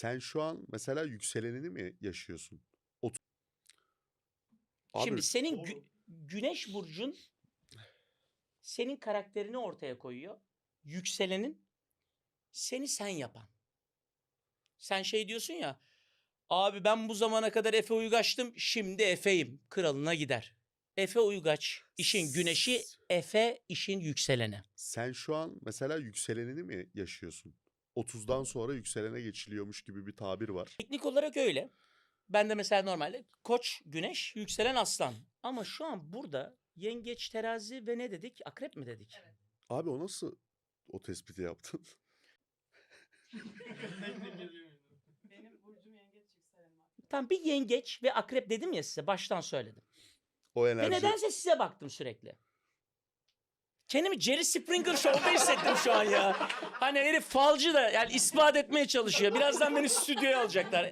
Sen şu an mesela yükselenini mi yaşıyorsun? Ot- Abi Şimdi senin gü- güneş burcun senin karakterini ortaya koyuyor. Yükselenin seni sen yapan. Sen şey diyorsun ya. Abi ben bu zamana kadar Efe Uygaç'tım. Şimdi Efe'yim. Kralına gider. Efe Uygaç işin güneşi, Efe işin yükseleni. sen şu an mesela yükselenini mi yaşıyorsun? 30'dan sonra yükselene geçiliyormuş gibi bir tabir var. Teknik olarak öyle. Ben de mesela normalde koç, güneş, yükselen aslan. Ama şu an burada yengeç, terazi ve ne dedik? Akrep mi dedik? Abi o nasıl o tespiti yaptın? Benim burcum yengeç yükselenim. Tam bir yengeç ve akrep dedim ya size baştan söyledim. O Ve enerji. nedense size baktım sürekli. Kendimi Jerry Springer Show'da hissettim şu an ya. Hani herif falcı da yani ispat etmeye çalışıyor. Birazdan beni stüdyoya alacaklar.